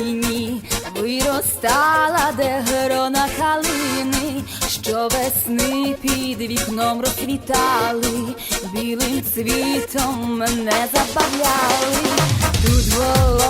війні виростала, де грона калини, що весни під вікном розквітали, білим цвітом не забавляли, тут воло.